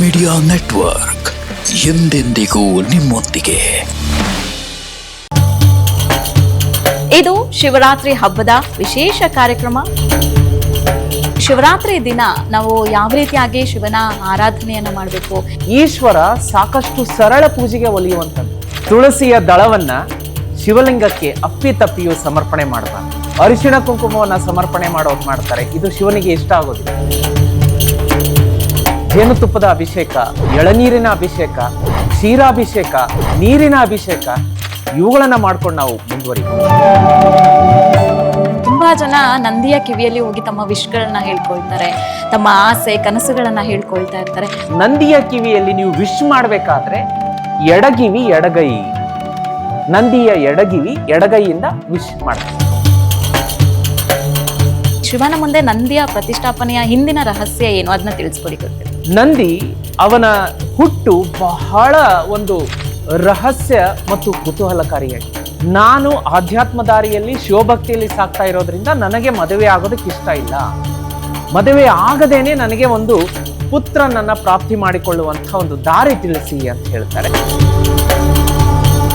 Media network ಎಂದೆಂದಿಗೂ ನಿಮ್ಮೊಂದಿಗೆ. ಇದು ಶಿವರಾತ್ರಿ ಹಬ್ಬದ ವಿಶೇಷ ಕಾರ್ಯಕ್ರಮ. ಶಿವರಾತ್ರಿ ದಿನ ನಾವು ಯಾವ ರೀತಿಯಾಗಿ ಶಿವನ ಆರಾಧನೆಯನ್ನು ಮಾಡಬೇಕು? ಈಶ್ವರ ಸಾಕಷ್ಟು ಸರಳ ಪೂಜೆಗೆ ಒಲಿಯುವಂಥದ್ದು ತುಳಸಿಯ ದಳವನ್ನ ಶಿವಲಿಂಗಕ್ಕೆ ಅಪ್ಪಿ ತಪ್ಪಿಯು ಸಮರ್ಪಣೆ ಮಾಡ್ತಾರೆ. ಅರಿಶಿಣ ಕುಂಕುಮವನ್ನ ಸಮರ್ಪಣೆ ಮಾಡೋದು ಮಾಡ್ತಾರೆ. ಇದು ಶಿವನಿಗೆ ಇಷ್ಟ ಆಗೋದಿಲ್ಲ. ಜೇನುತುಪ್ಪದ ಅಭಿಷೇಕ ಎಳನೀರಿನ ಅಭಿಷೇಕ ಕ್ಷೀರಾಭಿಷೇಕ ನೀರಿನ ಅಭಿಷೇಕ ಇವುಗಳನ್ನ ಮಾಡ್ಕೊಂಡು ನಾವು ಮುಂದುವರಿ ತುಂಬಾ ಜನ ನಂದಿಯ ಕಿವಿಯಲ್ಲಿ ಹೋಗಿ ತಮ್ಮ ವಿಶ್ಗಳನ್ನ ಹೇಳ್ಕೊಳ್ತಾರೆ ತಮ್ಮ ಆಸೆ ಕನಸುಗಳನ್ನ ಹೇಳ್ಕೊಳ್ತಾ ಇರ್ತಾರೆ. ನಂದಿಯ ಕಿವಿಯಲ್ಲಿ ನೀವು ವಿಶ್ ಮಾಡಬೇಕಾದ್ರೆ ಎಡಗಿವಿ ಎಡಗೈ. ನಂದಿಯ ಎಡಗಿವಿ ಎಡಗೈಯಿಂದ ವಿಶ್ ಮಾಡ್ತಾರೆ ಶಿವನ ಮುಂದೆ ನಂದಿಯ ಪ್ರತಿಷ್ಠಾಪನೆಯ ಹಿಂದಿನ ರಹಸ್ಯ ಏನು? ಅದನ್ನ ತಿಳಿಸ್ಕೊಡಿ. ನಂದಿ ಅವನ ಹುಟ್ಟು ಬಹಳ ಒಂದು ರಹಸ್ಯ ಮತ್ತು ಕುತೂಹಲಕಾರಿಯಾಗಿದೆ ನಾನು ಆಧ್ಯಾತ್ಮ ದಾರಿಯಲ್ಲಿ ಶಿವಭಕ್ತಿಯಲ್ಲಿ ಸಾಕ್ತಾ ಇರೋದ್ರಿಂದ ನನಗೆ ಮದುವೆ ಆಗೋದಕ್ಕೆ ಇಷ್ಟ ಇಲ್ಲ. ಮದುವೆ ಆಗದೇನೆ ನನಗೆ ಒಂದು ಪುತ್ರನನ್ನ ಪ್ರಾಪ್ತಿ ಮಾಡಿಕೊಳ್ಳುವಂಥ ಒಂದು ದಾರಿ ತಿಳಿಸಿ ಅಂತ ಹೇಳ್ತಾರೆ.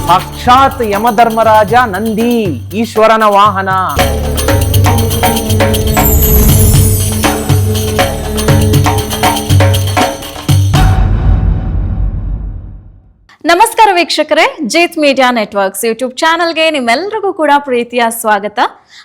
ಸಾಕ್ಷಾತ್ ಯಮಧರ್ಮರಾಜ ನಂದಿ, ಈಶ್ವರನ ವಾಹನ. ನಮಸ್ಕಾರ ವೀಕ್ಷಕರೇ, ಜೀತ್ ಮೀಡಿಯಾ ನೆಟ್ವರ್ಕ್ಸ್ ಯೂಟ್ಯೂಬ್ ಚಾನಲ್ಗೆ ನಿಮ್ಮೆಲ್ಲರಿಗೂ ಕೂಡ ಪ್ರೀತಿಯ ಸ್ವಾಗತ.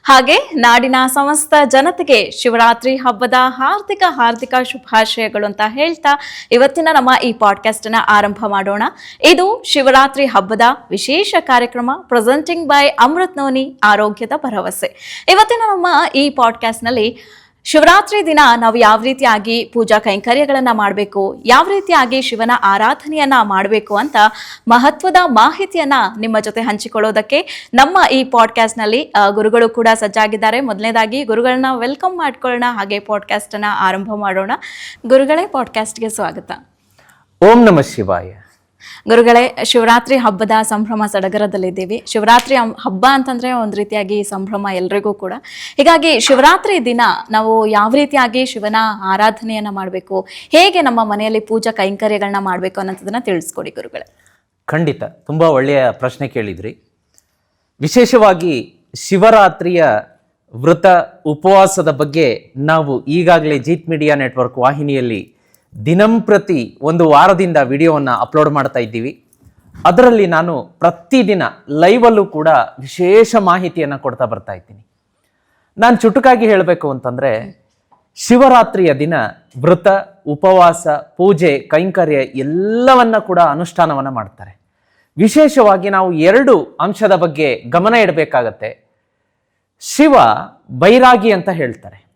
ಹಾಗೆ ನಾಡಿನ ಸಮಸ್ತ ಜನತೆಗೆ ಶಿವರಾತ್ರಿ ಹಬ್ಬದ ಹಾರ್ದಿಕ ಹಾರ್ದಿಕ ಶುಭಾಶಯಗಳು ಅಂತ ಹೇಳ್ತಾ ಇವತ್ತಿನ ನಮ್ಮ ಈ ಪಾಡ್ಕಾಸ್ಟ್ ಆರಂಭ ಮಾಡೋಣ. ಇದು ಶಿವರಾತ್ರಿ ಹಬ್ಬದ ವಿಶೇಷ ಕಾರ್ಯಕ್ರಮ ಪ್ರೆಸೆಂಟಿಂಗ್ ಬೈ ಅಮೃತ್ ನೋನಿ ಆರೋಗ್ಯದ ಭರವಸೆ. ಇವತ್ತಿನ ನಮ್ಮ ಈ ಪಾಡ್ಕಾಸ್ಟ್ನಲ್ಲಿ ಶಿವರಾತ್ರಿ ದಿನ ನಾವು ಯಾವ ರೀತಿಯಾಗಿ ಪೂಜಾ ಕೈಂಕರ್ಯಗಳನ್ನು ಮಾಡಬೇಕು, ಯಾವ ರೀತಿಯಾಗಿ ಶಿವನ ಆರಾಧನೆಯನ್ನ ಮಾಡಬೇಕು ಅಂತ ಮಹತ್ವದ ಮಾಹಿತಿಯನ್ನ ನಿಮ್ಮ ಜೊತೆ ಹಂಚಿಕೊಳ್ಳೋದಕ್ಕೆ ನಮ್ಮ ಈ ಪಾಡ್ಕಾಸ್ಟ್ನಲ್ಲಿ ಗುರುಗಳು ಕೂಡ ಸಜ್ಜಾಗಿದ್ದಾರೆ. ಮೊದಲನೇದಾಗಿ ಗುರುಗಳನ್ನ ವೆಲ್ಕಮ್ ಮಾಡ್ಕೊಳ್ಳೋಣ, ಹಾಗೆ ಪಾಡ್ಕಾಸ್ಟ್ ಅನ್ನ ಆರಂಭ ಮಾಡೋಣ. ಗುರುಗಳೇ ಪಾಡ್ಕಾಸ್ಟ್ಗೆ ಸ್ವಾಗತ. ಓಂ ನಮ ಶಿವಾಯ. ಗುರುಗಳೇ, ಶಿವರಾತ್ರಿ ಹಬ್ಬದ ಸಂಭ್ರಮ ಸಡಗರದಲ್ಲಿದ್ದೀವಿ. ಶಿವರಾತ್ರಿ ಹಬ್ಬ ಅಂತಂದ್ರೆ ಒಂದು ರೀತಿಯಾಗಿ ಸಂಭ್ರಮ ಎಲ್ರಿಗೂ ಕೂಡ. ಹೀಗಾಗಿ ಶಿವರಾತ್ರಿ ದಿನ ನಾವು ಯಾವ ರೀತಿಯಾಗಿ ಶಿವನ ಆರಾಧನೆಯನ್ನ ಮಾಡಬೇಕು, ಹೇಗೆ ನಮ್ಮ ಮನೆಯಲ್ಲಿ ಪೂಜಾ ಕೈಂಕರ್ಯಗಳನ್ನ ಮಾಡಬೇಕು ಅನ್ನೋದನ್ನ ತಿಳಿಸ್ಕೊಡಿ ಗುರುಗಳೇ. ಖಂಡಿತ. ತುಂಬ ಒಳ್ಳೆಯ ಪ್ರಶ್ನೆ ಕೇಳಿದ್ರಿ. ವಿಶೇಷವಾಗಿ ಶಿವರಾತ್ರಿಯ ವೃತ ಉಪವಾಸದ ಬಗ್ಗೆ ನಾವು ಈಗಾಗಲೇ ಜೀತ್ ಮೀಡಿಯಾ ನೆಟ್ವರ್ಕ್ ವಾಹಿನಿಯಲ್ಲಿ ದಿನಂಪ್ರತಿ ಒಂದು ವಾರದಿಂದ ವಿಡಿಯೋವನ್ನು ಅಪ್ಲೋಡ್ ಮಾಡ್ತಾ ಇದ್ದೀವಿ. ಅದರಲ್ಲಿ ನಾನು ಪ್ರತಿದಿನ ಲೈವಲ್ಲೂ ಕೂಡ ವಿಶೇಷ ಮಾಹಿತಿಯನ್ನು ಕೊಡ್ತಾ ಬರ್ತಾ ಇದ್ದೀನಿ. ನಾನು ಚುಟುಕಾಗಿ ಹೇಳಬೇಕು ಅಂತಂದರೆ, ಶಿವರಾತ್ರಿಯ ದಿನ ವ್ರತ, ಉಪವಾಸ, ಪೂಜೆ, ಕೈಂಕರ್ಯ ಎಲ್ಲವನ್ನ ಕೂಡ ಅನುಷ್ಠಾನವನ್ನು ಮಾಡ್ತಾರೆ. ವಿಶೇಷವಾಗಿ ನಾವು ಎರಡು ಅಂಶದ ಬಗ್ಗೆ ಗಮನ ಇಡಬೇಕಾಗತ್ತೆ. ಶಿವ ಬೈರಾಗಿ ಅಂತ ಹೇಳ್ತಾರೆ.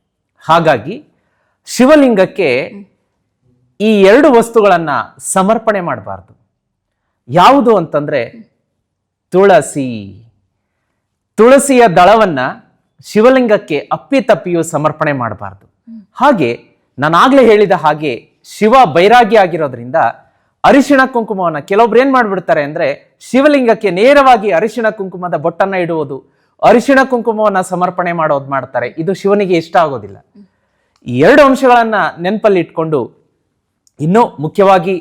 ಹಾಗಾಗಿ ಶಿವಲಿಂಗಕ್ಕೆ ಈ ಎರಡು ವಸ್ತುಗಳನ್ನು ಸಮರ್ಪಣೆ ಮಾಡಬಾರ್ದು. ಯಾವುದು ಅಂತಂದ್ರೆ ತುಳಸಿ. ತುಳಸಿಯ ದಳವನ್ನ ಶಿವಲಿಂಗಕ್ಕೆ ಅಪ್ಪಿತಪ್ಪಿಯು ಸಮರ್ಪಣೆ ಮಾಡಬಾರ್ದು. ಹಾಗೆ ನಾನಾಗಲೇ ಹೇಳಿದ ಹಾಗೆ ಶಿವ ಬೈರಾಗಿ ಆಗಿರೋದ್ರಿಂದ ಅರಿಶಿಣ ಕುಂಕುಮವನ್ನ ಕೆಲವೊಬ್ರು ಏನು ಮಾಡ್ಬಿಡ್ತಾರೆ ಅಂದ್ರೆ ಶಿವಲಿಂಗಕ್ಕೆ ನೇರವಾಗಿ ಅರಿಶಿಣ ಕುಂಕುಮದ ಬೊಟ್ಟನ್ನು ಇಡುವುದು. ಅರಿಶಿಣ ಕುಂಕುಮವನ್ನ ಸಮರ್ಪಣೆ ಮಾಡೋದು ಮಾಡ್ತಾರೆ. ಇದು ಶಿವನಿಗೆ ಇಷ್ಟ ಆಗೋದಿಲ್ಲ. ಎರಡು ಅಂಶಗಳನ್ನು ನೆನಪಲ್ಲಿ ಇಟ್ಕೊಂಡು ಇನ್ನು ಮುಖ್ಯವಾಗಿ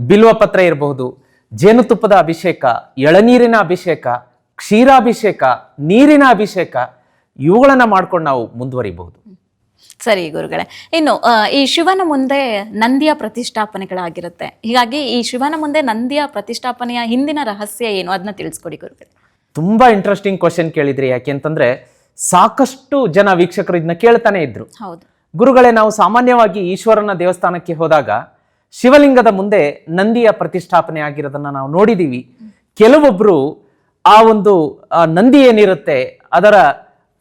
ಬಿಲ್ವ ಪತ್ರ ಇರಬಹುದು ಜೇನುತುಪ್ಪದ ಅಭಿಷೇಕ ಎಳನೀರಿನ ಅಭಿಷೇಕ ಕ್ಷೀರಾಭಿಷೇಕ ನೀರಿನ ಅಭಿಷೇಕ ಇವುಗಳನ್ನ ಮಾಡ್ಕೊಂಡು ನಾವು ಮುಂದುವರಿಬಹುದು. ಸರಿ ಗುರುಗಳೇ ಇನ್ನು ಈ ಶಿವನ ಮುಂದೆ ನಂದಿಯ ಪ್ರತಿಷ್ಠಾಪನೆಗಳಾಗಿರುತ್ತೆ. ಹೀಗಾಗಿ ಈ ಶಿವನ ಮುಂದೆ ನಂದಿಯ ಪ್ರತಿಷ್ಠಾಪನೆಯ ಹಿಂದಿನ ರಹಸ್ಯ ಏನು? ಅದನ್ನ ತಿಳಿಸ್ಕೊಡಿ ಗುರುಗಳೇ. ತುಂಬಾ ಇಂಟ್ರೆಸ್ಟಿಂಗ್ ಕ್ವಶನ್ ಕೇಳಿದ್ರಿ ಯಾಕೆಂತಂದ್ರೆ ಸಾಕಷ್ಟು ಜನ ವೀಕ್ಷಕರು ಇದನ್ನ ಕೇಳ್ತಾನೆ ಇದ್ರು. ಹೌದು. ಗುರುಗಳೇ ನಾವು ಸಾಮಾನ್ಯವಾಗಿ ಈಶ್ವರನ ದೇವಸ್ಥಾನಕ್ಕೆ ಹೋದಾಗ ಶಿವಲಿಂಗದ ಮುಂದೆ ನಂದಿಯ ಪ್ರತಿಷ್ಠಾಪನೆ ಆಗಿರೋದನ್ನ ನಾವು ನೋಡಿದೀವಿ. ಕೆಲವೊಬ್ರು ಆ ಒಂದು ನಂದಿ ಏನಿರುತ್ತೆ, ಅದರ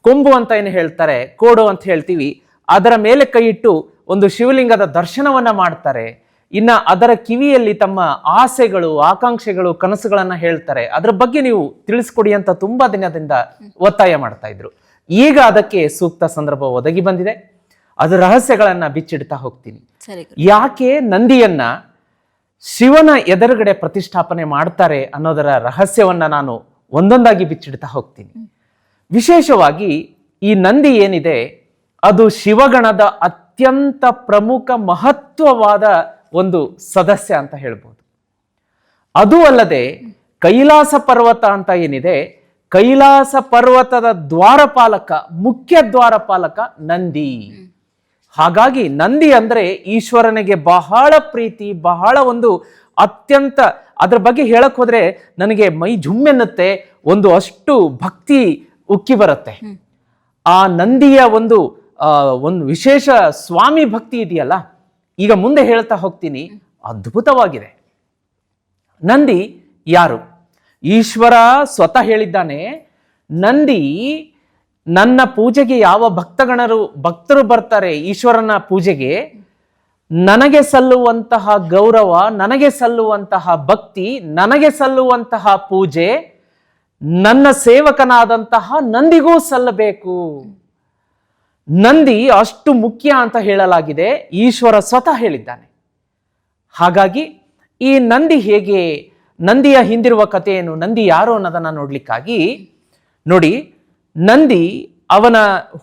ಕೊಂಬು ಅಂತ ಏನು ಹೇಳ್ತಾರೆ, ಕೋಡು ಅಂತ ಹೇಳ್ತೀವಿ. ಅದರ ಮೇಲೆ ಕೈ ಇಟ್ಟು ಒಂದು ಶಿವಲಿಂಗದ ದರ್ಶನವನ್ನ ಮಾಡ್ತಾರೆ. ಇನ್ನ ಅದರ ಕಿವಿಯಲ್ಲಿ ತಮ್ಮ ಆಸೆಗಳು, ಆಕಾಂಕ್ಷೆಗಳು, ಕನಸುಗಳನ್ನ ಹೇಳ್ತಾರೆ. ಅದರ ಬಗ್ಗೆ ನೀವು ತಿಳಿಸ್ಕೊಡಿ ಅಂತ ತುಂಬಾ ದಿನದಿಂದ ಒತ್ತಾಯ ಮಾಡ್ತಾ ಇದ್ರು. ಈಗ ಅದಕ್ಕೆ ಸೂಕ್ತ ಸಂದರ್ಭ ಒದಗಿ ಬಂದಿದೆ. ಅದು ರಹಸ್ಯಗಳನ್ನ ಬಿಚ್ಚಿಡ್ತಾ ಹೋಗ್ತೀನಿ. ಯಾಕೆ ನಂದಿಯನ್ನ ಶಿವನ ಎದುರುಗಡೆ ಪ್ರತಿಷ್ಠಾಪನೆ ಮಾಡ್ತಾರೆ ಅನ್ನೋದರ ರಹಸ್ಯವನ್ನ ನಾನು ಒಂದೊಂದಾಗಿ ಬಿಚ್ಚಿಡ್ತಾ ಹೋಗ್ತೀನಿ. ವಿಶೇಷವಾಗಿ ಈ ನಂದಿ ಏನಿದೆ ಅದು ಶಿವಗಣದ ಅತ್ಯಂತ ಪ್ರಮುಖ ಮಹತ್ವವಾದ ಒಂದು ಸದಸ್ಯ ಅಂತ ಹೇಳ್ಬೋದು. ಅದು ಅಲ್ಲದೆ ಕೈಲಾಸ ಪರ್ವತ ಅಂತ ಏನಿದೆ ಕೈಲಾಸ ಪರ್ವತದ ದ್ವಾರಪಾಲಕ ಮುಖ್ಯ ದ್ವಾರಪಾಲಕ ನಂದಿ. ಹಾಗಾಗಿ ನಂದಿ ಅಂದರೆ ಈಶ್ವರನಿಗೆ ಬಹಳ ಪ್ರೀತಿ ಬಹಳ ಒಂದು ಅತ್ಯಂತ ಅದರ ಬಗ್ಗೆ ಹೇಳಕ್ ಹೋದ್ರೆ ನನಗೆ ಮೈ ಜುಮ್ಮೆನ್ನುತ್ತೆ ಒಂದು ಅಷ್ಟು ಭಕ್ತಿ ಉಕ್ಕಿ ಬರುತ್ತೆ. ಆ ನಂದಿಯ ಒಂದು ಒಂದು ವಿಶೇಷ ಸ್ವಾಮಿ ಭಕ್ತಿ ಇದೆಯಲ್ಲ ಈಗ ಮುಂದೆ ಹೇಳ್ತಾ ಹೋಗ್ತೀನಿ ಅದ್ಭುತವಾಗಿದೆ. ನಂದಿ ಯಾರು? ಈಶ್ವರ ಸ್ವತಃ ಹೇಳಿದ್ದಾನೆ ನಂದಿ ನನ್ನ ಪೂಜೆಗೆ ಯಾವ ಭಕ್ತಗಣರು, ಭಕ್ತರು ಬರ್ತಾರೆ ಈಶ್ವರನ ಪೂಜೆಗೆ, ನನಗೆ ಸಲ್ಲುವಂತಹ ಗೌರವ, ನನಗೆ ಸಲ್ಲುವಂತಹ ಭಕ್ತಿ, ನನಗೆ ಸಲ್ಲುವಂತಹ ಪೂಜೆ, ನನ್ನ ಸೇವಕನಾದಂತಹ ನಂದಿಗೂ ಸಲ್ಲಬೇಕು. ನಂದಿ ಅಷ್ಟು ಮುಖ್ಯ ಅಂತ ಹೇಳಲಾಗಿದೆ, ಈಶ್ವರ ಸ್ವತಃ ಹೇಳಿದ್ದಾನೆ. ಹಾಗಾಗಿ ಈ ನಂದಿ ಹೇಗೆ, ನಂದಿಯ ಹಿಂದಿರುವ ಕಥೆಯನ್ನು, ನಂದಿ ಯಾರು ಅನ್ನೋದನ್ನ ನೋಡಲಿಕ್ಕಾಗಿ, ನೋಡಿ ನಂದಿ ಅವನ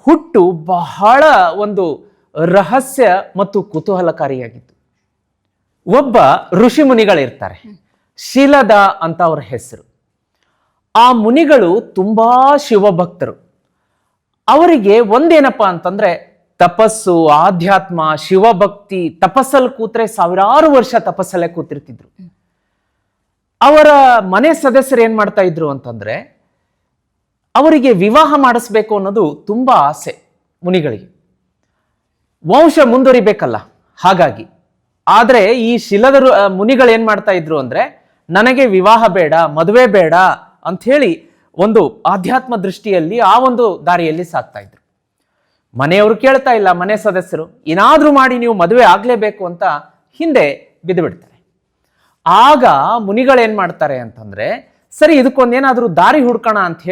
ಹುಟ್ಟು ಬಹಳ ಒಂದು ರಹಸ್ಯ ಮತ್ತು ಕುತೂಹಲಕಾರಿಯಾಗಿತ್ತು. ಒಬ್ಬ ಋಷಿ ಮುನಿಗಳಿರ್ತಾರೆ. ಶಿಲದ ಅಂತ ಅವರ ಹೆಸರು. ಆ ಮುನಿಗಳು ತುಂಬಾ ಶಿವಭಕ್ತರು. ಅವರಿಗೆ ಒಂದೇನಪ್ಪಾ ಅಂತಂದ್ರೆ ತಪಸ್ಸು, ಆಧ್ಯಾತ್ಮ, ಶಿವಭಕ್ತಿ ತಪಸ್ಸಲ್ಲಿ ಕೂತ್ರೆ ಸಾವಿರಾರು ವರ್ಷ ತಪಸ್ಸಲ್ಲೇ ಕೂತಿರ್ತಿದ್ರು. ಅವರ ಮನೆ ಸದಸ್ಯರು ಏನ್ ಮಾಡ್ತಾ ಇದ್ರು ಅಂತಂದ್ರೆ ಅವರಿಗೆ ವಿವಾಹ ಮಾಡಿಸ್ಬೇಕು ಅನ್ನೋದು ತುಂಬ ಆಸೆ ಮುನಿಗಳಿಗೆ. ವಂಶ ಮುಂದುವರಿಬೇಕಲ್ಲ ಹಾಗಾಗಿ. ಆದರೆ ಈ ಶಿಲದ ರು- ಆ, ಮುನಿಗಳು ಏನು ಮಾಡ್ತಾ ಇದ್ರು ಅಂದರೆ ನನಗೆ ವಿವಾಹ ಬೇಡ ಮದುವೆ ಬೇಡ ಅಂಥೇಳಿ ಒಂದು ಆಧ್ಯಾತ್ಮ ದೃಷ್ಟಿಯಲ್ಲಿ ಆ ಒಂದು ದಾರಿಯಲ್ಲಿ ಸಾಕ್ತಾ ಇದ್ರು. ಮನೆಯವರು ಕೇಳ್ತಾ ಇಲ್ಲ ಮನೆ ಸದಸ್ಯರು ಏನಾದರೂ ಮಾಡಿ ನೀವು ಮದುವೆ ಆಗಲೇಬೇಕು ಅಂತ ಹಿಂದೆ ಬಿದ್ದು ಬಿಡ್ತಾರೆ ಆಗ ಏನು ಮಾಡ್ತಾರೆ ಅಂತಂದರೆ ಸರಿ ಇದಕ್ಕೊಂದೇನಾದರೂ ದಾರಿ ಹುಡ್ಕೋಣ ಅಂತ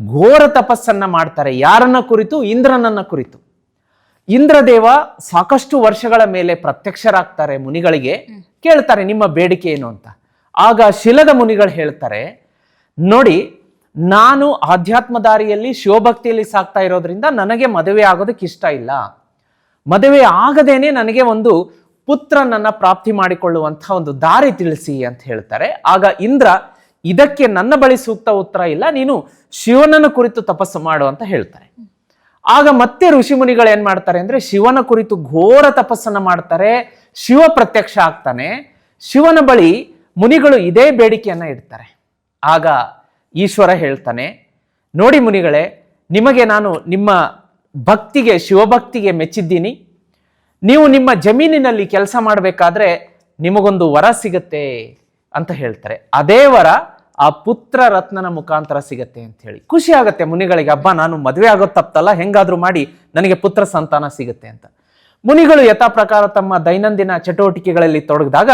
ಘೋರ ತಪಸ್ಸನ್ನ ಮಾಡ್ತಾರೆ. ಯಾರನ್ನ ಕುರಿತು? ಇಂದ್ರನನ್ನ ಕುರಿತು. ಇಂದ್ರದೇವ ಸಾಕಷ್ಟು ವರ್ಷಗಳ ಮೇಲೆ ಪ್ರತ್ಯಕ್ಷರಾಗ್ತಾರೆ ಮುನಿಗಳಿಗೆ. ಕೇಳ್ತಾರೆ ನಿಮ್ಮ ಬೇಡಿಕೆ ಏನು? ಅಂತ. ಆಗ ಶಿಲದ ಮುನಿಗಳು ಹೇಳ್ತಾರೆ ನೋಡಿ ನಾನು ಆಧ್ಯಾತ್ಮ ದಾರಿಯಲ್ಲಿ ಶಿವಭಕ್ತಿಯಲ್ಲಿ ಸಾಕ್ತಾ ಇರೋದ್ರಿಂದ ನನಗೆ ಮದುವೆ ಆಗೋದಕ್ಕೆ ಇಷ್ಟ ಇಲ್ಲ. ಮದುವೆ ಆಗದೇನೆ ನನಗೆ ಒಂದು ಪುತ್ರನನ್ನ ಪ್ರಾಪ್ತಿ ಮಾಡಿಕೊಳ್ಳುವಂತಹ ಒಂದು ದಾರಿ ತಿಳಿಸಿ ಅಂತ ಹೇಳ್ತಾರೆ. ಆಗ ಇಂದ್ರ ಇದಕ್ಕೆ ನನ್ನ ಬಳಿ ಸೂಕ್ತ ಉತ್ತರ ಇಲ್ಲ, ನೀನು ಶಿವನನ್ನು ಕುರಿತು ತಪಸ್ಸು ಮಾಡು ಅಂತ ಹೇಳ್ತಾರೆ. ಆಗ ಮತ್ತೆ ಋಷಿ ಮುನಿಗಳು ಏನ್ ಮಾಡ್ತಾರೆ ಅಂದ್ರೆ, ಶಿವನ ಕುರಿತು ಘೋರ ತಪಸ್ಸನ್ನ ಮಾಡ್ತಾರೆ, ಶಿವ ಪ್ರತ್ಯಕ್ಷ ಆಗ್ತಾನೆ, ಶಿವನ ಬಳಿ ಮುನಿಗಳು ಇದೇ ಬೇಡಿಕೆಯನ್ನ ಇಡ್ತಾರೆ. ಆಗ ಈಶ್ವರ ಹೇಳ್ತಾನೆ, ನೋಡಿ ಮುನಿಗಳೇ, ನಿಮಗೆ ನಾನು ನಿಮ್ಮ ಭಕ್ತಿಗೆ, ಶಿವಭಕ್ತಿಗೆ ಮೆಚ್ಚಿದ್ದೀನಿ. ನೀವು ನಿಮ್ಮ ಜಮೀನಿನಲ್ಲಿ ಕೆಲಸ ಮಾಡಬೇಕಾದ್ರೆ ನಿಮಗೊಂದು ವರ ಸಿಗತ್ತೆ ಅಂತ ಹೇಳ್ತಾರೆ. ಅದೇ ವರ ಆ ಪುತ್ರ ರತ್ನನ ಮುಖಾಂತರ ಸಿಗತ್ತೆ ಅಂತ ಹೇಳಿ. ಖುಷಿ ಆಗತ್ತೆ ಮುನಿಗಳಿಗೆ ಹಬ್ಬ ನಾನು ಮದುವೆ ಆಗೋ ತಪ್ಪಲ್ಲ ಹೆಂಗಾದ್ರೂ ಮಾಡಿ ನನಗೆ ಪುತ್ರ ಸಂತಾನ ಸಿಗುತ್ತೆ ಅಂತ. ಮುನಿಗಳು ಯಥಾ ಪ್ರಕಾರ ತಮ್ಮ ದೈನಂದಿನ ಚಟುವಟಿಕೆಗಳಲ್ಲಿ ತೊಡಗಿದಾಗ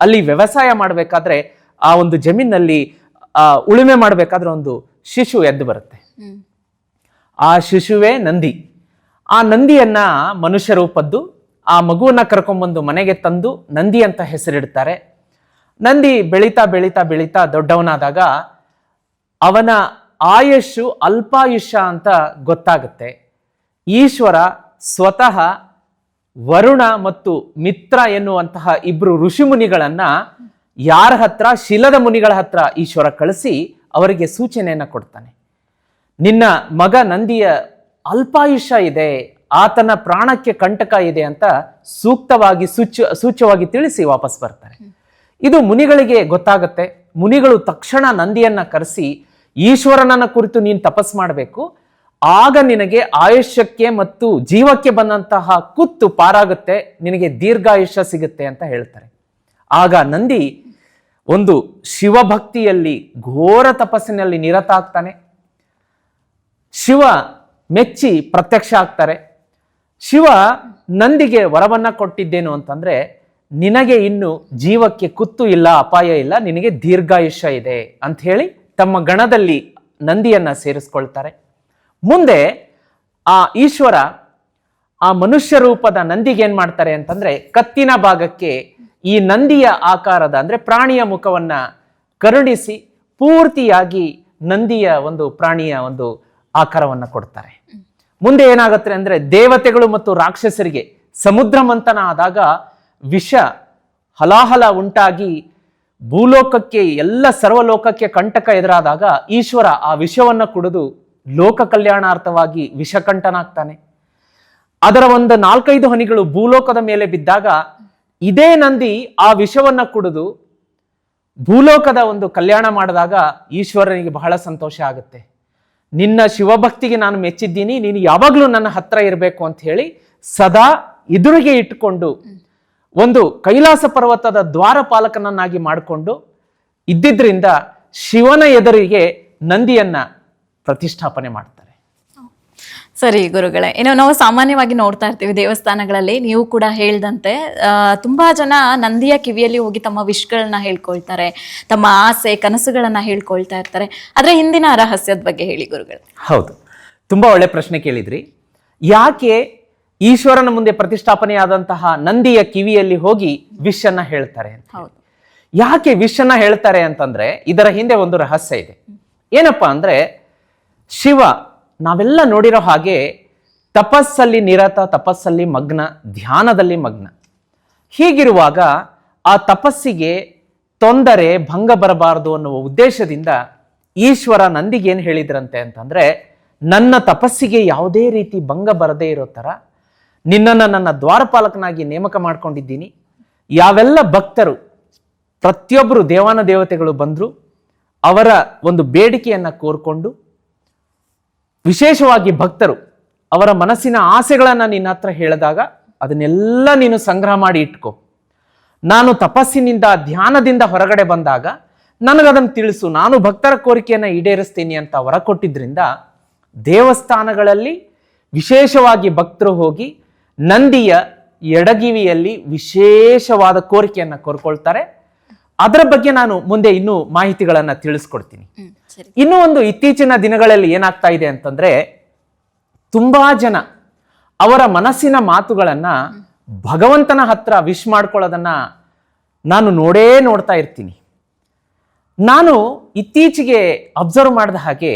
ಅಲ್ಲಿ ವ್ಯವಸಾಯ ಮಾಡಬೇಕಾದ್ರೆ ಆ ಒಂದು ಜಮೀನಲ್ಲಿ ಆ ಉಳುಮೆ ಮಾಡಬೇಕಾದ್ರೆ ಒಂದು ಶಿಶು ಎದ್ದು ಬರುತ್ತೆ. ಆ ಶಿಶುವೇ ನಂದಿ. ಆ ನಂದಿಯನ್ನ ಮನುಷ್ಯ ರೂಪದ್ದು ಆ ಮಗುವನ್ನ ಕರ್ಕೊಂಡ್ಬಂದು ಮನೆಗೆ ತಂದು ನಂದಿ ಅಂತ ಹೆಸರಿಡ್ತಾರೆ. ನಂದಿ ಬೆಳೀತಾ ಬೆಳೀತಾ ಬೆಳೀತಾ ದೊಡ್ಡವನಾದಾಗ ಅವನ ಆಯಸ್ಸು ಅಲ್ಪಾಯುಷ್ಯ ಅಂತ ಗೊತ್ತಾಗುತ್ತೆ. ಈಶ್ವರ ಸ್ವತಃ ವರುಣ ಮತ್ತು ಮಿತ್ರ ಎನ್ನುವಂತಹ ಇಬ್ರು ಋಷಿಮುನಿಗಳನ್ನ ಯಾರ ಹತ್ರ? ಶಿಲದ ಮುನಿಗಳ ಹತ್ರ ಈಶ್ವರ ಕಳಿಸಿ ಅವರಿಗೆ ಸೂಚನೆಯನ್ನು ಕೊಡ್ತಾನೆ. ನಿನ್ನ ಮಗ ನಂದಿಯ ಅಲ್ಪಾಯುಷ್ಯ ಇದೆ, ಆತನ ಪ್ರಾಣಕ್ಕೆ ಕಂಟಕ ಇದೆ ಅಂತ ಸೂಕ್ತವಾಗಿ ಸೂಚ್ಯ ಸೂಚ್ಯವಾಗಿ ತಿಳಿಸಿ ವಾಪಸ್ ಬರ್ತಾರೆ. ಇದು ಮುನಿಗಳಿಗೆ ಗೊತ್ತಾಗತ್ತೆ. ಮುನಿಗಳು ತಕ್ಷಣ ನಂದಿಯನ್ನ ಕರೆಸಿ, ಈಶ್ವರನನ್ನ ಕುರಿತು ನೀನು ತಪಸ್ ಮಾಡಬೇಕು. ಆಗ ನಿನಗೆ ಆಯುಷ್ಯಕ್ಕೆ ಮತ್ತು ಜೀವಕ್ಕೆ ಬಂದಂತಹ ಕುತ್ತು ಪಾರಾಗುತ್ತೆ, ನಿನಗೆ ದೀರ್ಘಾಯುಷ್ಯ ಸಿಗುತ್ತೆ ಅಂತ ಹೇಳ್ತಾರೆ. ಆಗ ನಂದಿ ಒಂದು ಶಿವಭಕ್ತಿಯಲ್ಲಿ ಘೋರ ತಪಸ್ಸಿನಲ್ಲಿ ನಿರತ ಆಗ್ತಾನೆ. ಶಿವ ಮೆಚ್ಚಿ ಪ್ರತ್ಯಕ್ಷ ಆಗ್ತಾರೆ. ಶಿವ ನಂದಿಗೆ ವರವನ್ನ ಕೊಟ್ಟಿದ್ದೇನು ಅಂತಂದ್ರೆ ನಿನಗೆ ಇನ್ನು ಜೀವಕ್ಕೆ ಕುತ್ತು ಇಲ್ಲ, ಅಪಾಯ ಇಲ್ಲ, ನಿನಗೆ ದೀರ್ಘಾಯುಷ್ಯ ಇದೆ ಅಂತ ಹೇಳಿ ತಮ್ಮ ಗಣದಲ್ಲಿ ನಂದಿಯನ್ನ ಸೇರಿಸ್ಕೊಳ್ತಾರೆ. ಮುಂದೆ ಆ ಈಶ್ವರ ಆ ಮನುಷ್ಯ ರೂಪದ ನಂದಿಗೆ ಏನು ಮಾಡ್ತಾರೆ ಅಂತಂದ್ರೆ ಕತ್ತಿನ ಭಾಗಕ್ಕೆ ಈ ನಂದಿಯ ಆಕಾರದ ಅಂದ್ರೆ ಪ್ರಾಣಿಯ ಮುಖವನ್ನ ಕರುಣಿಸಿ ಪೂರ್ತಿಯಾಗಿ ನಂದಿಯ ಒಂದು ಪ್ರಾಣಿಯ ಒಂದು ಆಕಾರವನ್ನ ಕೊಡ್ತಾರೆ. ಮುಂದೆ ಏನಾಗುತ್ತೆ ಅಂದ್ರೆ ದೇವತೆಗಳು ಮತ್ತು ರಾಕ್ಷಸರಿಗೆ ಸಮುದ್ರ ಮಂಥನ ಆದಾಗ ವಿಷ ಹಲಾಹಲ ಉಂಟಾಗಿ ಭೂಲೋಕಕ್ಕೆ, ಎಲ್ಲ ಸರ್ವಲೋಕಕ್ಕೆ ಕಂಟಕ ಎದುರಾದಾಗ ಈಶ್ವರ ಆ ವಿಷವನ್ನು ಕುಡಿದು ಲೋಕ ಕಲ್ಯಾಣಾರ್ಥವಾಗಿ ವಿಷಕಂಠನಾಗ್ತಾನೆ. ಅದರ ಒಂದು ನಾಲ್ಕೈದು ಹನಿಗಳು ಭೂಲೋಕದ ಮೇಲೆ ಬಿದ್ದಾಗ ಇದೇ ನಂದಿ ಆ ವಿಷವನ್ನು ಕುಡಿದು ಭೂಲೋಕದ ಒಂದು ಕಲ್ಯಾಣ ಮಾಡಿದಾಗ ಈಶ್ವರನಿಗೆ ಬಹಳ ಸಂತೋಷ ಆಗುತ್ತೆ. ನಿನ್ನ ಶಿವಭಕ್ತಿಗೆ ನಾನು ಮೆಚ್ಚಿದ್ದೀನಿ, ನೀನು ಯಾವಾಗಲೂ ನನ್ನ ಹತ್ರ ಇರಬೇಕು ಅಂತ ಹೇಳಿ ಸದಾ ಎದುರಿಗೆ ಇಟ್ಟುಕೊಂಡು ಒಂದು ಕೈಲಾಸ ಪರ್ವತದ ದ್ವಾರಪಾಲಕನನ್ನಾಗಿ ಮಾಡಿಕೊಂಡು ಇದ್ದಿದ್ರಿಂದ ಶಿವನ ಎದುರಿಗೆ ನಂದಿಯನ್ನ ಪ್ರತಿಷ್ಠಾಪನೆ ಮಾಡ್ತಾರೆ. ಸರಿ ಗುರುಗಳೇ ಏನೋ ನಾವು ಸಾಮಾನ್ಯವಾಗಿ ನೋಡ್ತಾ ಇರ್ತೀವಿ ದೇವಸ್ಥಾನಗಳಲ್ಲಿ ನೀವು ಕೂಡ ಹೇಳ್ದಂತೆ ತುಂಬಾ ಜನ ನಂದಿಯ ಕಿವಿಯಲ್ಲಿ ಹೋಗಿ ತಮ್ಮ ವಿಶ್ಗಳನ್ನ ಹೇಳ್ಕೊಳ್ತಾರೆ ತಮ್ಮ ಆಸೆ ಕನಸುಗಳನ್ನ ಹೇಳ್ಕೊಳ್ತಾ ಇರ್ತಾರೆ. ಆದ್ರೆ ಹಿಂದಿನ ರಹಸ್ಯದ ಬಗ್ಗೆ ಹೇಳಿ ಗುರುಗಳು. ಹೌದು. ತುಂಬಾ ಒಳ್ಳೆ ಪ್ರಶ್ನೆ ಕೇಳಿದ್ರಿ. ಯಾಕೆ ಈಶ್ವರನ ಮುಂದೆ ಪ್ರತಿಷ್ಠಾಪನೆಯಾದಂತಹ ನಂದಿಯ ಕಿವಿಯಲ್ಲಿ ಹೋಗಿ ವಿಷನ್ನ ಹೇಳ್ತಾರೆ ಅಂತ ಹೌದು. ಯಾಕೆ ವಿಷನ್ನ ಹೇಳ್ತಾರೆ ಅಂತಂದ್ರೆ ಇದರ ಹಿಂದೆ ಒಂದು ರಹಸ್ಯ ಇದೆ. ಏನಪ್ಪಾ ಅಂದ್ರೆ ಶಿವ ನಾವೆಲ್ಲ ನೋಡಿರೋ ಹಾಗೆ ತಪಸ್ಸಲ್ಲಿ ನಿರತ ತಪಸ್ಸಲ್ಲಿ ಮಗ್ನ ಧ್ಯಾನದಲ್ಲಿ ಮಗ್ನ. ಹೀಗಿರುವಾಗ ಆ ತಪಸ್ಸಿಗೆ ತೊಂದರೆ ಭಂಗ ಬರಬಾರದು ಅನ್ನುವ ಉದ್ದೇಶದಿಂದ ಈಶ್ವರ ನಂದಿಗೆ ಏನು ಹೇಳಿದ್ರಂತೆ ಅಂತಂದ್ರೆ ನನ್ನ ತಪಸ್ಸಿಗೆ ಯಾವುದೇ ರೀತಿ ಭಂಗ ಬರದೇ ಇರೋ ಥರ ನಿನ್ನನ್ನು ನನ್ನ ದ್ವಾರಪಾಲಕನಾಗಿ ನೇಮಕ ಮಾಡ್ಕೊಂಡಿದ್ದೀನಿ. ಯಾವೆಲ್ಲ ಭಕ್ತರು, ಪ್ರತಿಯೊಬ್ಬರು ದೇವಾನ ದೇವತೆಗಳು ಬಂದರು, ಅವರ ಒಂದು ಬೇಡಿಕೆಯನ್ನು ಕೋರ್ಕೊಂಡು, ವಿಶೇಷವಾಗಿ ಭಕ್ತರು, ಅವರ ಮನಸ್ಸಿನ ಆಸೆಗಳನ್ನು ನಿನ್ನ ಹತ್ರ ಹೇಳಿದಾಗ ಅದನ್ನೆಲ್ಲ ನೀನು ಸಂಗ್ರಹ ಮಾಡಿ ಇಟ್ಕೋ. ನಾನು ತಪಸ್ಸಿನಿಂದ, ಧ್ಯಾನದಿಂದ ಹೊರಗಡೆ ಬಂದಾಗ ನನಗದನ್ನು ತಿಳಿಸು, ನಾನು ಭಕ್ತರ ಕೋರಿಕೆಯನ್ನು ಈಡೇರಿಸ್ತೀನಿ ಅಂತ ವರ ಕೊಟ್ಟಿದ್ದರಿಂದ ದೇವಸ್ಥಾನಗಳಲ್ಲಿ ವಿಶೇಷವಾಗಿ ಭಕ್ತರು ಹೋಗಿ ನಂದಿಯ ಎಡಗಿವಿಯಲ್ಲಿ ವಿಶೇಷವಾದ ಕೋರಿಕೆಯನ್ನು ಕೋರ್ಕೊಳ್ತಾರೆ ಅದರ ಬಗ್ಗೆ ನಾನು ಮುಂದೆ ಇನ್ನೂ ಮಾಹಿತಿಗಳನ್ನು ತಿಳಿಸ್ಕೊಡ್ತೀನಿ. ಇನ್ನು ಒಂದು ಇತ್ತೀಚಿನ ದಿನಗಳಲ್ಲಿ ಏನಾಗ್ತಾ ಇದೆ ಅಂತಂದ್ರೆ ತುಂಬಾ ಜನ ಅವರ ಮನಸ್ಸಿನ ಮಾತುಗಳನ್ನ ಭಗವಂತನ ಹತ್ರ ವಿಶ್ ಮಾಡ್ಕೊಳ್ಳೋದನ್ನ ನಾನು ನೋಡೇ ನೋಡ್ತಾ ಇರ್ತೀನಿ. ನಾನು ಇತ್ತೀಚೆಗೆ ಅಬ್ಸರ್ವ್ ಮಾಡಿದ ಹಾಗೆ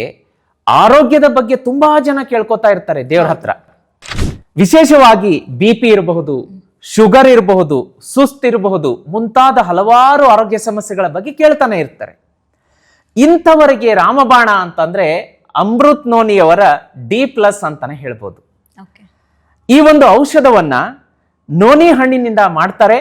ಆರೋಗ್ಯದ ಬಗ್ಗೆ ತುಂಬಾ ಜನ ಕೇಳ್ಕೊತಾ ಇರ್ತಾರೆ ದೇವ್ರ ಹತ್ರ. ವಿಶೇಷವಾಗಿ ಬಿ ಪಿ ಇರಬಹುದು ಶುಗರ್ ಇರಬಹುದು ಸುಸ್ತಿರಬಹುದು ಮುಂತಾದ ಹಲವಾರು ಆರೋಗ್ಯ ಸಮಸ್ಯೆಗಳ ಬಗ್ಗೆ ಕೇಳ್ತಾನೆ ಇರ್ತಾರೆ. ಇಂಥವರಿಗೆ ರಾಮಬಾಣ ಅಂತಂದ್ರೆ ಅಮೃತ್ ನೋನಿಯವರ ಡಿ ಪ್ಲಸ್ ಅಂತಾನೆ ಹೇಳ್ಬೋದು. ಓಕೆ ಈ ಒಂದು ಔಷಧವನ್ನ ನೋನಿ ಹಣ್ಣಿನಿಂದ ಮಾಡ್ತಾರೆ.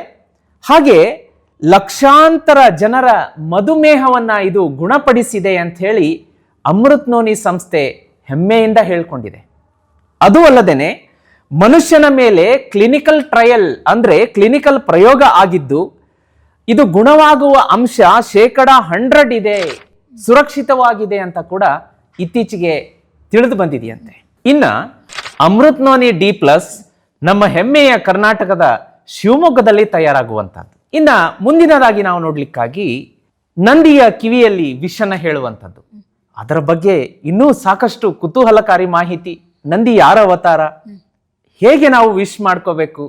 ಹಾಗೆ ಲಕ್ಷಾಂತರ ಜನರ ಮಧುಮೇಹವನ್ನ ಇದು ಗುಣಪಡಿಸಿದೆ ಅಂತ ಹೇಳಿ ಅಮೃತ್ ನೋನಿ ಸಂಸ್ಥೆ ಹೆಮ್ಮೆಯಿಂದ ಹೇಳ್ಕೊಂಡಿದೆ. ಅದು ಅಲ್ಲದೇನೆ ಮನುಷ್ಯನ ಮೇಲೆ ಕ್ಲಿನಿಕಲ್ ಟ್ರಯಲ್ ಅಂದರೆ ಕ್ಲಿನಿಕಲ್ ಪ್ರಯೋಗ ಆಗಿದ್ದು, ಇದು ಗುಣವಾಗುವ ಅಂಶ ಶೇಕಡ ಹಂಡ್ರೆಡ್ ಇದೆ, ಸುರಕ್ಷಿತವಾಗಿದೆ ಅಂತ ಕೂಡ ಇತ್ತೀಚೆಗೆ ತಿಳಿದು ಬಂದಿದೆಯಂತೆ. ಇನ್ನು ಅಮೃತ್ನೋನಿ ಡಿ ಪ್ಲಸ್ ನಮ್ಮ ಹೆಮ್ಮೆಯ ಕರ್ನಾಟಕದ ಶಿವಮೊಗ್ಗದಲ್ಲಿ ತಯಾರಾಗುವಂಥದ್ದು. ಇನ್ನು ಮುಂದಿನದಾಗಿ ನಾವು ನೋಡಲಿಕ್ಕಾಗಿ ನಂದಿಯ ಕಿವಿಯಲ್ಲಿ ವಿಷನ ಹೇಳುವಂಥದ್ದು. ಅದರ ಬಗ್ಗೆ ಇನ್ನೂ ಸಾಕಷ್ಟು ಕುತೂಹಲಕಾರಿ ಮಾಹಿತಿ. ನಂದಿ ಯಾರ ಅವತಾರ? ಹೇಗೆ ನಾವು ವಿಶ್ ಮಾಡ್ಕೋಬೇಕು?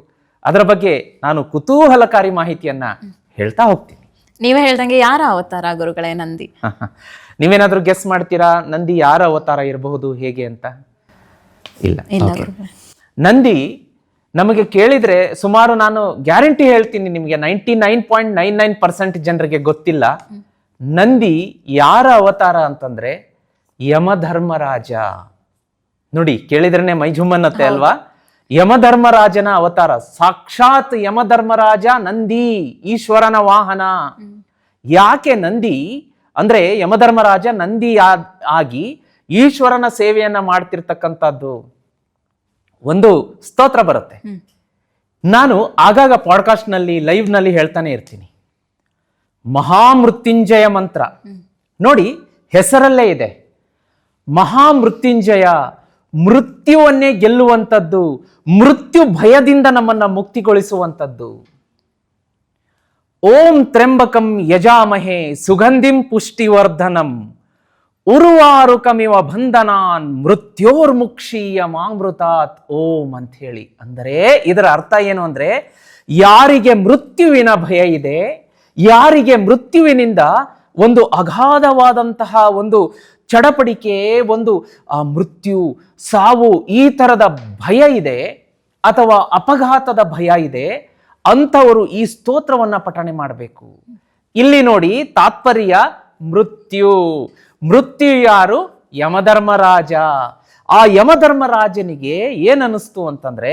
ಅದರ ಬಗ್ಗೆ ನಾನು ಕುತೂಹಲಕಾರಿ ಮಾಹಿತಿಯನ್ನ ಹೇಳ್ತಾ ಹೋಗ್ತೀನಿ. ನೀವೇ ಹೇಳ್ದಂಗೆ ಯಾರ ಅವತಾರ ಗುರುಗಳೇ ನಂದಿ? ನೀವೇನಾದ್ರೂ ಗೆಸ್ ಮಾಡ್ತೀರಾ? ನಂದಿ ಯಾರ ಅವತಾರ ಇರಬಹುದು? ಹೇಗೆ ಅಂತ? ಇಲ್ಲ. ನಂದಿ ನಮಗೆ ಕೇಳಿದ್ರೆ ಸುಮಾರು ನಾನು ಗ್ಯಾರಂಟಿ ಹೇಳ್ತೀನಿ ನಿಮಗೆ ninety nine point nine nine percent ಜನರಿಗೆ ಗೊತ್ತಿಲ್ಲ. ನಂದಿ ಯಾರ ಅವತಾರ ಅಂತಂದ್ರೆ ಯಮಧರ್ಮರಾಜ. ನೋಡಿ ಕೇಳಿದ್ರೇನೆ ಮೈಜುಮ್ಮನ್ನತ್ತೆ ಅಲ್ವಾ? ಯಮಧರ್ಮರಾಜನ ಅವತಾರ. ಸಾಕ್ಷಾತ್ ಯಮಧರ್ಮರಾಜ ನಂದಿ ಈಶ್ವರನ ವಾಹನ. ಯಾಕೆ ನಂದಿ? ಅಂದ್ರೆ ಯಮಧರ್ಮರಾಜ ನಂದಿ ಆಗಿ ಈಶ್ವರನ ಸೇವೆಯನ್ನ ಮಾಡ್ತಿರ್ತಕ್ಕಂಥದ್ದು. ಒಂದು ಸ್ತೋತ್ರ ಬರುತ್ತೆ. ನಾನು ಆಗಾಗ ಪಾಡ್ಕಾಸ್ಟ್ನಲ್ಲಿ ಲೈವ್ನಲ್ಲಿ ಹೇಳ್ತಾನೆ ಇರ್ತೀನಿ. ಮಹಾಮೃತ್ಯುಂಜಯ ಮಂತ್ರ. ನೋಡಿ ಹೆಸರಲ್ಲೇ ಇದೆ. ಮಹಾಮೃತ್ಯುಂಜಯ ಮೃತ್ಯುವನ್ನೇ ಗೆಲ್ಲುವಂಥದ್ದು, ಮೃತ್ಯು ಭಯದಿಂದ ನಮ್ಮನ್ನು ಮುಕ್ತಿಗೊಳಿಸುವಂಥದ್ದು. ಓಂ ತ್ರೆಂಬಕಂ ಯಜಾಮಹೆ ಸುಗಂಧಿಂ ಪುಷ್ಟಿವರ್ಧನಂ. ಉರುವಾರುಕಮಿವ ಬಂಧನಾನ್ ಮೃತ್ಯೋರ್ಮುಕ್ಷೀಯ ಮಾಮೃತಾತ್ ಓಂ ಅಂತ ಹೇಳಿ ಅಂದರೆ ಇದರ ಅರ್ಥ ಏನು ಅಂದ್ರೆ, ಯಾರಿಗೆ ಮೃತ್ಯುವಿನ ಭಯ ಇದೆ, ಯಾರಿಗೆ ಮೃತ್ಯುವಿನಿಂದ ಒಂದು ಅಗಾಧವಾದಂತಹ ಒಂದು ಚಡಪಡಿಕೆ, ಒಂದು ಮೃತ್ಯು, ಸಾವು, ಈ ಥರದ ಭಯ ಇದೆ ಅಥವಾ ಅಪಘಾತದ ಭಯ ಇದೆ, ಅಂಥವರು ಈ ಸ್ತೋತ್ರವನ್ನ ಪಠಣೆ ಮಾಡಬೇಕು. ಇಲ್ಲಿ ನೋಡಿ, ತಾತ್ಪರ್ಯ, ಮೃತ್ಯು. ಮೃತ್ಯು ಯಾರು? ಯಮಧರ್ಮರಾಜ. ಆ ಯಮಧರ್ಮರಾಜನಿಗೆ ಏನನ್ನಿಸ್ತು ಅಂತಂದ್ರೆ,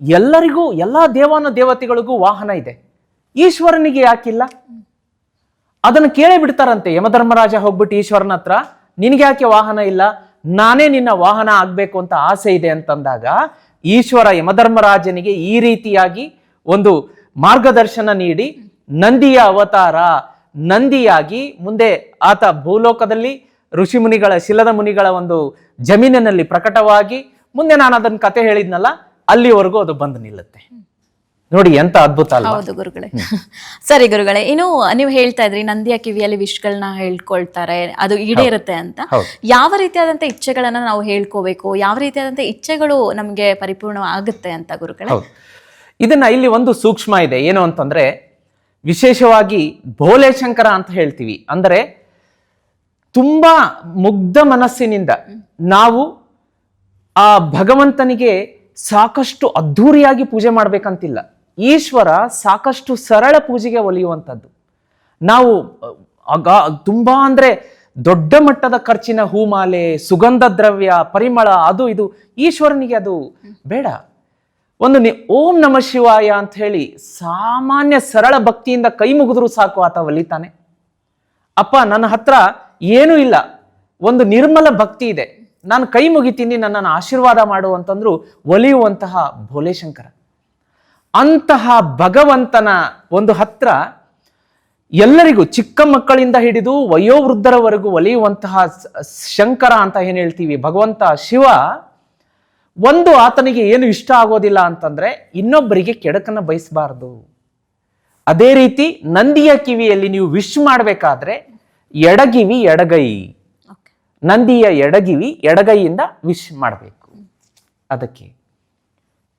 ಎಲ್ಲರಿಗೂ, ಎಲ್ಲ ದೇವಾನ ದೇವತೆಗಳಿಗೂ ವಾಹನ ಇದೆ. ಈಶ್ವರನಿಗೆ ಯಾಕಿಲ್ಲ? ಅದನ್ನು ಕೇಳೇ ಬಿಡ್ತಾರಂತೆ, ಯಮಧರ್ಮರಾಜ ಹೋಗ್ಬಿಟ್ಟು ಈಶ್ವರನ ಹತ್ರ ನಿನಗೆ ಯಾಕೆ ವಾಹನ ಇಲ್ಲ? ನಾನೇ ನಿನ್ನ ವಾಹನ ಆಗಬೇಕು ಅಂತ ಆಸೆ ಇದೆ ಅಂತಂದಾಗ ಈಶ್ವರ ಯಮಧರ್ಮರಾಜನಿಗೆ ಈ ರೀತಿಯಾಗಿ ಒಂದು ಮಾರ್ಗದರ್ಶನ ನೀಡಿ ನಂದಿಯ ಅವತಾರ. ನಂದಿಯಾಗಿ ಮುಂದೆ ಆತ ಭೂಲೋಕದಲ್ಲಿ ಋಷಿ ಮುನಿಗಳ, ಶಿಲದ ಮುನಿಗಳ ಒಂದು ಜಮೀನಿನಲ್ಲಿ ಪ್ರಕಟವಾಗಿ ಮುಂದೆ ನಾನು ಅದನ್ನು ಕತೆ ಹೇಳಿದ್ನಲ್ಲ, ಅಲ್ಲಿವರೆಗೂ ಅದು ಬಂದು ನಿಲ್ಲುತ್ತೆ. ನೋಡಿ ಎಂತ ಅದ್ಭುತ ಅಲ್ವಾ? ಹೌದು ಗುರುಗಳೇ. ಸರಿ ಗುರುಗಳೇ ಇನ್ನು ನೀವು ಹೇಳ್ತಾ ಇದ್ರಿ ನಂದಿಯ ಕಿವಿಯಲ್ಲಿ ವಿಷ್ಗಳನ್ನ ಹೇಳ್ಕೊಳ್ತಾರೆ ಅದು ಈಡೇರುತ್ತೆ ಅಂತ. ಹೌದು. ಯಾವ ರೀತಿಯಾದಂತ ಇಚ್ಛೆಗಳನ್ನ ನಾವು ಹೇಳ್ಕೋಬೇಕು ಯಾವ ರೀತಿಯಾದಂತ ಇಚ್ಛೆಗಳು ನಮ್ಗೆ ಪರಿಪೂರ್ಣ ಆಗುತ್ತೆ ಅಂತ ಗುರುಗಳೇ? ಹೌದು. ಇದನ್ನ ಇಲ್ಲಿ ಒಂದು ಸೂಕ್ಷ್ಮ ಇದೆ. ಏನು ಅಂತಂದ್ರೆ ವಿಶೇಷವಾಗಿ ಭೋಲೆಶಂಕರ ಅಂತ ಹೇಳ್ತೀವಿ. ಅಂದರೆ ತುಂಬಾ ಮುಗ್ಧ ಮನಸ್ಸಿನಿಂದ ನಾವು ಆ ಭಗವಂತನಿಗೆ ಸಾಕಷ್ಟು ಅದ್ಧೂರಿಯಾಗಿ ಪೂಜೆ ಮಾಡ್ಬೇಕಂತಿಲ್ಲ. ಈಶ್ವರ ಸಾಕಷ್ಟು ಸರಳ ಪೂಜೆಗೆ ಒಲಿಯುವಂಥದ್ದು. ನಾವು ತುಂಬ ಅಂದರೆ ದೊಡ್ಡ ಮಟ್ಟದ ಖರ್ಚಿನ ಹೂಮಾಲೆ, ಸುಗಂಧ ದ್ರವ್ಯ, ಪರಿಮಳ, ಅದು ಇದು, ಈಶ್ವರನಿಗೆ ಅದು ಬೇಡ. ಒಂದು ಓಂ ನಮ ಶಿವಾಯ ಅಂತ ಹೇಳಿ ಸಾಮಾನ್ಯ ಸರಳ ಭಕ್ತಿಯಿಂದ ಕೈ ಮುಗಿದ್ರೂ ಸಾಕು ಆತ ಒಲಿತಾನೆ. ಅಪ್ಪ, ನನ್ನ ಹತ್ರ ಏನೂ ಇಲ್ಲ. ಒಂದು ನಿರ್ಮಲ ಭಕ್ತಿ ಇದೆ. ನಾನು ಕೈ ಮುಗಿತೀನಿ, ನನ್ನನ್ನು ಆಶೀರ್ವಾದ ಮಾಡು ಅಂತಂದ್ರು ಒಲಿಯುವಂತಹ ಭೋಲೆಶಂಕರ. ಅಂತಹ ಭಗವಂತನ ಒಂದು ಹತ್ರ ಎಲ್ಲರಿಗೂ ಚಿಕ್ಕ ಮಕ್ಕಳಿಂದ ಹಿಡಿದು ವಯೋವೃದ್ಧರವರೆಗೂ ಒಲಿಯುವಂತಹ ಶಂಕರ ಅಂತ ಏನು ಹೇಳ್ತೀವಿ? ಭಗವಂತ ಶಿವ ಒಂದು ಆತನಿಗೆ ಏನು ಇಷ್ಟ ಆಗೋದಿಲ್ಲ ಅಂತಂದ್ರೆ ಇನ್ನೊಬ್ಬರಿಗೆ ಕೆಡಕನ್ನು ಬಯಸಬಾರ್ದು. ಅದೇ ರೀತಿ ನಂದಿಯ ಕಿವಿಯಲ್ಲಿ ನೀವು ವಿಶ್ ಮಾಡಬೇಕಾದ್ರೆ ಎಡಗಿವಿ ಎಡಗೈ. ನಂದಿಯ ಎಡಗಿವಿ ಎಡಗೈಯಿಂದ ವಿಶ್ ಮಾಡಬೇಕು. ಅದಕ್ಕೆ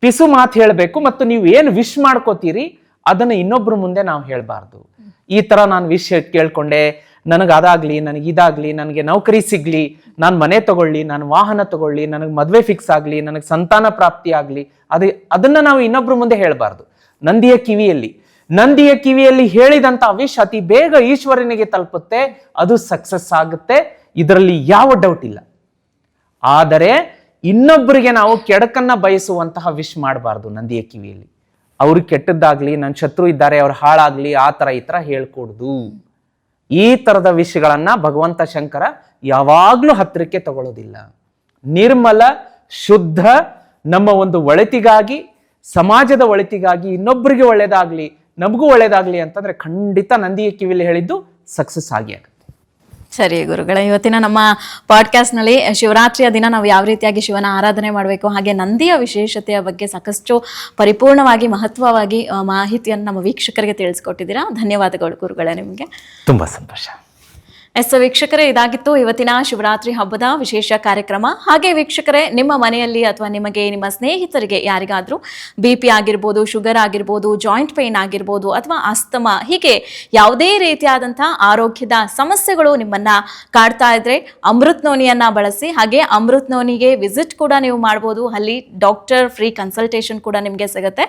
ಪಿಸು ಮಾತು ಹೇಳಬೇಕು ಮತ್ತು ನೀವು ಏನು ವಿಶ್ ಮಾಡ್ಕೋತೀರಿ, ಅದನ್ನ ಇನ್ನೊಬ್ರ ಮುಂದೆ ನಾವು ಹೇಳಬಾರ್ದು. ಈ ತರ ನಾನು ವಿಶ್ ಕೇಳ್ಕೊಂಡೆ ನನಗೆ ಅದಾಗ್ಲಿ ನನಗೆ ಇದಾಗ್ಲಿ ನನಗೆ ನೌಕರಿ ಸಿಗ್ಲಿ, ನಾನು ಮನೆ ತಗೊಳ್ಳಿ, ನಾನು ವಾಹನ ತಗೊಳ್ಳಿ, ನನಗೆ ಮದುವೆ ಫಿಕ್ಸ್ ಆಗಲಿ, ನನಗೆ ಸಂತಾನ ಪ್ರಾಪ್ತಿ ಆಗಲಿ, ಅದು ಅದನ್ನ ನಾವು ಇನ್ನೊಬ್ರ ಮುಂದೆ ಹೇಳಬಾರ್ದು. ನಂದಿಯ ಕಿವಿಯಲ್ಲಿ. ನಂದಿಯ ಕಿವಿಯಲ್ಲಿ ಹೇಳಿದಂತ ವಿಶ್ ಅತಿ ಬೇಗ ಈಶ್ವರನಿಗೆ ತಲುಪುತ್ತೆ, ಅದು ಸಕ್ಸಸ್ ಆಗುತ್ತೆ, ಇದರಲ್ಲಿ ಯಾವ ಡೌಟ್ ಇಲ್ಲ. ಆದರೆ ಇನ್ನೊಬ್ಬರಿಗೆ ನಾವು ಕೆಡಕನ್ನ ಬಯಸುವಂತಹ ವಿಶ್ ಮಾಡಬಾರ್ದು ನಂದಿಯ ಕಿವಿಯಲ್ಲಿ. ಅವ್ರು ಕೆಟ್ಟದ್ದಾಗ್ಲಿ ನನ್ನ ಶತ್ರು ಇದ್ದಾರೆ, ಅವ್ರು ಹಾಳಾಗ್ಲಿ, ಆ ತರ ಈ ಥರ ಹೇಳ್ಕೊಡ್ದು. ಈ ತರದ ವಿಷಯಗಳನ್ನ ಭಗವಂತ ಶಂಕರ ಯಾವಾಗ್ಲೂ ಹತ್ತಿರಕ್ಕೆ ತಗೊಳ್ಳೋದಿಲ್ಲ ನಿರ್ಮಲ, ಶುದ್ಧ, ನಮ್ಮ ಒಂದು ಒಳಿತಿಗಾಗಿ, ಸಮಾಜದ ಒಳಿತಿಗಾಗಿ ಇನ್ನೊಬ್ಬರಿಗೆ ಒಳ್ಳೇದಾಗ್ಲಿ, ನಮಗೂ ಒಳ್ಳೇದಾಗ್ಲಿ ಅಂತಂದ್ರೆ ಖಂಡಿತ ನಂದಿಯ ಕಿವಿಲಿ ಹೇಳಿದ್ದು ಸಕ್ಸಸ್ ಆಗಿ ಸರಿ ಗುರುಗಳ, ಇವತ್ತಿನ ನಮ್ಮ ಪಾಡ್ಕಾಸ್ಟ್ನಲ್ಲಿ ಶಿವರಾತ್ರಿಯ ದಿನ ನಾವು ಯಾವ ರೀತಿಯಾಗಿ ಶಿವನ ಆರಾಧನೆ ಮಾಡಬೇಕು, ಹಾಗೆ ನಂದಿಯ ವಿಶೇಷತೆಯ ಬಗ್ಗೆ ಸಾಕಷ್ಟು ಪರಿಪೂರ್ಣವಾಗಿ, ಮಹತ್ವವಾಗಿ ಮಾಹಿತಿಯನ್ನು ನಮ್ಮ ವೀಕ್ಷಕರಿಗೆ ತಿಳಿಸ್ಕೊಟ್ಟಿದ್ದೀರಾ. ಧನ್ಯವಾದಗಳು ಗುರುಗಳೇ ನಿಮಗೆ. ತುಂಬಾ ಸಂತೋಷ. ಎಸ್ ವೀಕ್ಷಕರೇ, ಇದಾಗಿತ್ತು ಇವತ್ತಿನ ಶಿವರಾತ್ರಿ ಹಬ್ಬದ ವಿಶೇಷ ಕಾರ್ಯಕ್ರಮ. ಹಾಗೆ ವೀಕ್ಷಕರೇ, ನಿಮ್ಮ ಮನೆಯಲ್ಲಿ ಅಥವಾ ನಿಮಗೆ ನಿಮ್ಮ ಸ್ನೇಹಿತರಿಗೆ ಯಾರಿಗಾದರೂ ಬಿ ಪಿ ಆಗಿರ್ಬೋದು, ಶುಗರ್ ಆಗಿರ್ಬೋದು ಜಾಯಿಂಟ್ ಪೇನ್ ಆಗಿರ್ಬೋದು ಅಥವಾ ಅಸ್ತಮ, ಹೀಗೆ ಯಾವುದೇ ರೀತಿಯಾದಂಥ ಆರೋಗ್ಯದ ಸಮಸ್ಯೆಗಳು ನಿಮ್ಮನ್ನ ಕಾಡ್ತಾ ಇದ್ರೆ ಅಮೃತ್ ನೋನಿಯನ್ನ ಬಳಸಿ, ಹಾಗೆ ಅಮೃತ್ ನೋನಿಗೆ ವಿಸಿಟ್ ಕೂಡ ನೀವು ಮಾಡ್ಬೋದು. ಅಲ್ಲಿ ಡಾಕ್ಟರ್ ಫ್ರೀ ಕನ್ಸಲ್ಟೇಷನ್ ಕೂಡ ನಿಮಗೆ ಸಿಗುತ್ತೆ.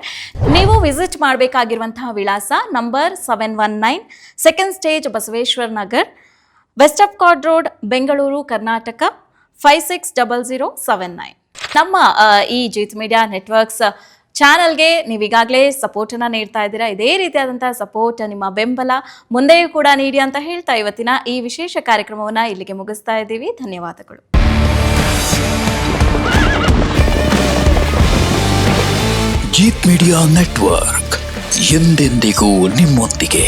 ನೀವು ವಿಸಿಟ್ ಮಾಡಬೇಕಾಗಿರುವಂತಹ ವಿಳಾಸ number seven one nine second stage Basaveshwar Nagar west of chord road Bengaluru Karnataka five six double zero seven nine ನಮ್ಮ ಈ ಜೀತ್ ಮೀಡಿಯಾ ನೆಟ್ವರ್ಕ್ಸ್ ಚಾನಲ್ಗೆ ನೀವು ಈಗಾಗಲೇ ಸಪೋರ್ಟನ್ನು ನೀಡ್ತಾ ಇದ್ದೀರಾ? ಇದೇ ರೀತಿಯಾದಂಥ ಸಪೋರ್ಟ್ ನಿಮ್ಮ ಬೆಂಬಲ ಮುಂದೆಯೂ ಕೂಡ ನೀಡಿ ಅಂತ ಹೇಳ್ತಾ ಇವತ್ತಿನ ಈ ವಿಶೇಷ ಕಾರ್ಯಕ್ರಮವನ್ನು ಇಲ್ಲಿಗೆ ಮುಗಿಸ್ತಾ ಇದ್ದೀವಿ. ಧನ್ಯವಾದಗಳು. ಜೀತ್ ಮೀಡಿಯಾ ನೆಟ್ವರ್ಕ್ ಎಂದೆಂದಿಗೂ ನಿಮ್ಮೊಂದಿಗೆ.